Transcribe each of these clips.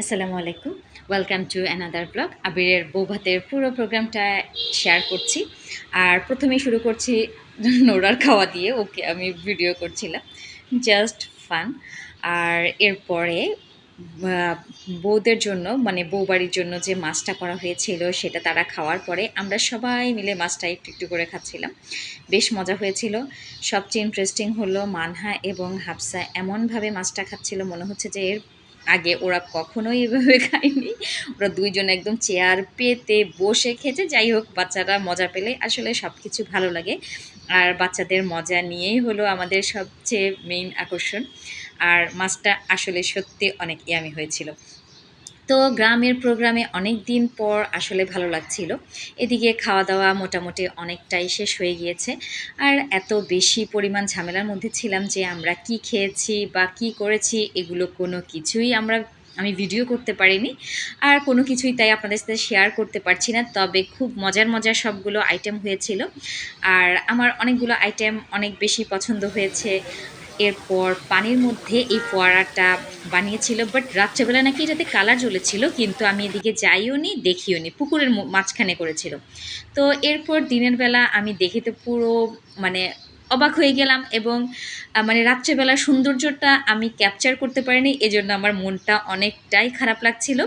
আসসালামু আলাইকুম। Welcome to another blog আবিরের বৌভাতের পুরো প্রোগ্রামটা শেয়ার করছি। আর প্রথমেই শুরু করছি নোরার খাওয়া দিয়ে। ওকে আমি ভিডিও করছিলাম। জাস্ট ফান আর এরপরে বউদের জন্য মানে বউবাড়ির জন্য যে মাছটা করা হয়েছিল, সেটা তারা খাওয়ার পরে আমরা সবাই মিলে মাছটা একটু একটু করে খাচ্ছিলাম। বেশ মজা হয়েছিল। সবচেয়ে ইন্টারেস্টিং হলো মানহা এবং হাফসা এমনভাবে মাছটা খাচ্ছিল, মনে হচ্ছে যে এর আগে ওরা কখনোই এভাবে খায়নি। ওরা দুইজন একদম চেয়ার পেতে বসে খেতে যাই হোক বাচ্চারা মজা পেলে। আসলে সব কিছু ভালো লাগে। আর বাচ্চাদের মজা নিয়েই হলো আমাদের সবচেয়ে মেইন আকর্ষণ। আর মাছটা আসলে সত্যি অনেক ইয়ামি হয়েছিল। তো গ্রামের প্রোগ্রামে অনেক দিন পর আসলে ভালো লাগছিল। এদিকে খাওয়া দাওয়া মোটামুটি অনেকটাই শেষ হয়ে গিয়েছে। আর এত বেশি পরিমাণ ঝামেলার মধ্যে ছিলাম যে আমরা কি খেয়েছি বা কি করেছি, এগুলো কোনো কিছুই আমরা, আমি ভিডিও করতে পারিনি। আর কোনো কিছুই তাই আপনাদের সাথে শেয়ার করতে পারছি না। তবে খুব মজার মজার সবগুলো আইটেম হয়েছিল। আর আমার অনেকগুলো আইটেম অনেক বেশি পছন্দ হয়েছে। এরপর পানির মধ্যে এই ফোয়ারাটা বানিয়েছিল বাট রাত্রেবেলা নাকি এটাতে কালার জ্বলেছিল, কিন্তু আমি এদিকে যাইও নি, দেখিও নি, পুকুরের মাঝখানে করেছিল। তো এরপর দিনের বেলা আমি দেখি তো পুরো মানে অবাক হয়ে গেলাম এবং মানে রাত্রেবেলার সৌন্দর্যটা আমি ক্যাপচার করতে পারিনি, এজন্য আমার মনটা অনেকটাই খারাপ লাগছিল।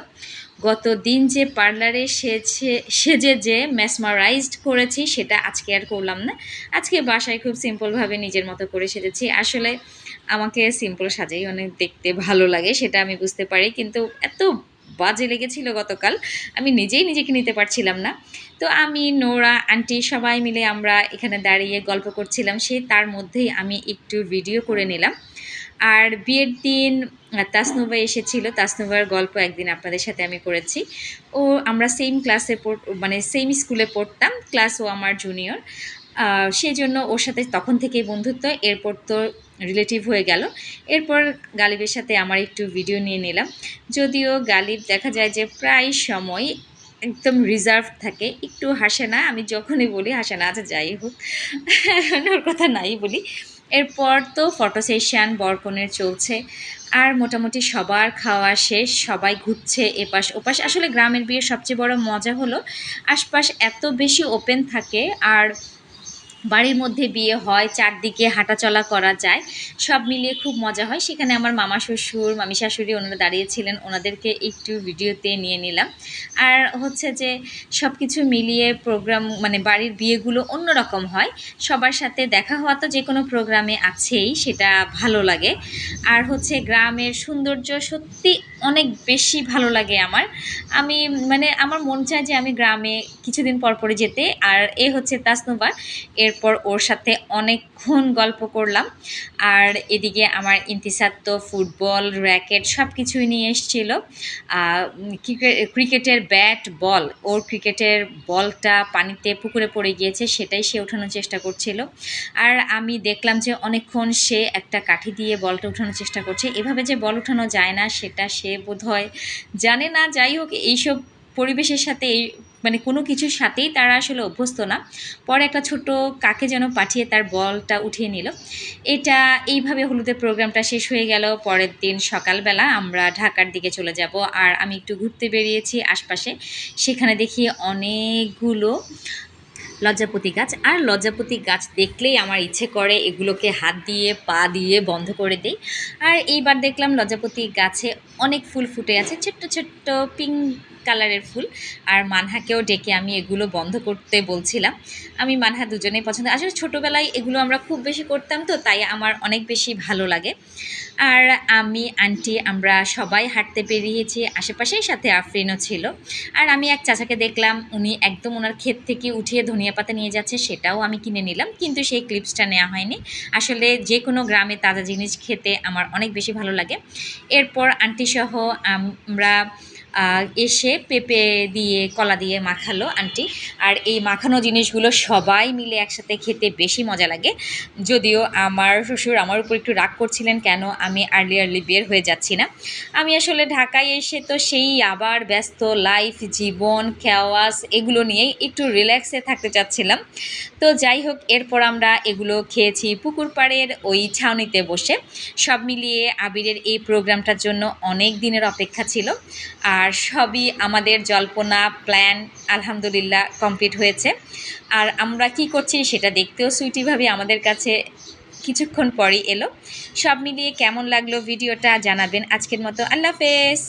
গত দিন যে পার্লারে সেজে সেজে যে ম্যাসমারাইজড করেছি, সেটা আজকে আর করলাম না। আজকে বাসায় খুব সিম্পলভাবে নিজের মতো করে সেজেছি। আসলে আমাকে সিম্পল সাজাই অনেক দেখতে ভালো লাগে, সেটা আমি বুঝতে পারি। কিন্তু এত বাজে লেগেছিল গতকাল। আমি নিজেই নিজেকে নিতে পারছিলাম না। তো আমি, নোরা, আন্টি সবাই মিলে আমরা এখানে দাঁড়িয়ে গল্প করছিলাম। সে তার মধ্যেই আমি একটু ভিডিও করে নিলাম। আর বিয়ের দিন তাসনুবা এসেছিল। তাসনুবার গল্প একদিন আপনাদের সাথে আমি করেছি। ও, আমরা সেম ক্লাসে পড় মানে সেম স্কুলে পড়তাম। ক্লাস ও আমার জুনিয়র সেই জন্য ওর সাথে তখন থেকেই বন্ধুত্ব। এরপর তো রিলেটিভ হয়ে গেল। এরপর গালিবের সাথে আমার একটু ভিডিও নিয়ে নিলাম। যদিও গালিব দেখা যায় যে প্রায় সময় একদম রিজার্ভ থাকে, একটু হাসে না, আমি যখনই বলি হাসে না আচ্ছা যাই হোক, ওর কথা নাই বলি। এরপর তো ফটো সেশন বরকনের চলছে, আর মোটামুটি সবার খাওয়া শেষ, সবাই ঘুরছে এপাশ ওপাশ। আসলে গ্রামের বিয়ের সবচেয়ে বড় মজা হলো, আশপাশ এত বেশি ওপেন থাকে, আর বাড়ির মধ্যে বিয়ে হয়, চারদিকে হাঁটাচলা করা যায়, সব মিলিয়ে খুব মজা হয়। সেখানে আমার মামা শ্বশুর, মামি শাশুড়ি ওনারা দাঁড়িয়েছিলেন, ওনাদেরকে একটু ভিডিওতে নিয়ে নিলাম। আর হচ্ছে যে সব কিছু মিলিয়ে প্রোগ্রাম মানে বাড়ির বিয়েগুলো অন্যরকম হয়। সবার সাথে দেখা হওয়া তো যে কোনো প্রোগ্রামে আছেই, সেটা ভালো লাগে। আর হচ্ছে গ্রামের সৌন্দর্য সত্যি অনেক বেশি ভালো লাগে আমার। আমি মানে আমার মন চায় যে আমি গ্রামে কিছুদিন পর পরে যেতে, আর এ হচ্ছে তাসনুবা এরপর ওর সাথে অনেকক্ষণ গল্প করলাম। আর এদিকে আমার ইন্তিসার তো ফুটবল, র্যাকেট সব কিছুই নিয়ে এসেছিল। ক্রিকেটের ব্যাট, বল, ওর ক্রিকেটের বলটা পানিতে পুকুরে পড়ে গিয়েছে, সেটাই সে ওঠানোর চেষ্টা করছিল। আর আমি দেখলাম যে অনেকক্ষণ সে একটা কাঠি দিয়ে বলটা উঠানোর চেষ্টা করছে। এভাবে যে বল উঠানো যায় না, সেটা সে বোধহয় জানে না। যাই হোক, এইসব পরিবেশের সাথে এই মানে কোনো কিছুর সাথেই তারা আসলে অভ্যস্ত না। পরে একটা ছোট কাকে যেন পাঠিয়ে তার বলটা উঠিয়ে নিল। এটা এইভাবে হলুদের প্রোগ্রামটা শেষ হয়ে গেল। পরের দিন সকালবেলা আমরা ঢাকার দিকে চলে যাব আর আমি একটু ঘুরতে বেরিয়েছি আশপাশে। সেখানে দেখি অনেকগুলো লজ্জাপতি গাছ। আর লজ্জাপতি গাছ দেখলেই আমার ইচ্ছে করে এগুলোকে হাত দিয়ে, পা দিয়ে বন্ধ করে দিই। আর এইবার দেখলাম লজ্জাপতি গাছে অনেক ফুল ফুটে আছে, ছোট্ট ছোট্ট পিঙ্ক কালারের ফুল। আর মানহাকেও ডেকে আমি এগুলো বন্ধ করতে বলছিলাম। আমি, মানহা দুজনেই পছন্দ। আসলে ছোটোবেলায় এগুলো আমরা খুব বেশি করতাম তো, তাই আমার অনেক বেশি ভালো লাগে। আর আমি, আন্টি, আমরা সবাই হাঁটতে পেরিয়েছি আশেপাশেই সাথে আফরিনও ছিল। আর আমি এক চাচাকে দেখলাম, উনি একদম ওনার ক্ষেত থেকে উঠিয়ে ধনিয়া পাতা নিয়ে যাচ্ছে, সেটাও আমি কিনে নিলাম, কিন্তু সেই ক্লিপসটা নেওয়া হয়নি। আসলে যে কোনো গ্রামে তাজা জিনিস খেতে আমার অনেক বেশি ভালো লাগে। এরপর আন্টিসহ আমরা এসে পেঁপে দিয়ে, কলা দিয়ে মাখালো আন্টি। আর এই মাখানো জিনিসগুলো সবাই মিলে একসাথে খেতে বেশি মজা লাগে। যদিও আমার শ্বশুর আমার উপর একটু রাগ করছিলেন কেন আমি আর্লি আর্লি বের হয়ে যাচ্ছি না। আমি আসলে ঢাকায় এসে তো সেই আবার ব্যস্ত লাইফ জীবন খেওয়াস এগুলো নিয়েই একটু রিল্যাক্সে থাকতে চাচ্ছিলাম। তো যাই হোক, এরপর আমরা এগুলো খেয়েছি পুকুর পাড়ের ওই ছাউনিতে বসে। সব মিলিয়ে আবিরের এই প্রোগ্রামটার জন্য অনেক দিনের অপেক্ষা ছিল। আর সবই আমাদের জল্পনা প্ল্যান আলহামদুলিল্লাহ কমপ্লিট হয়েছে। আর আমরা কি করছি সেটা দেখতেও সুইটিভাবে আমাদের কাছে কিছুক্ষণ পরই এলো। সব মিলিয়ে কেমন লাগল ভিডিওটা জানাবেন আজকের মতো। আল্লাহ হাফেজ।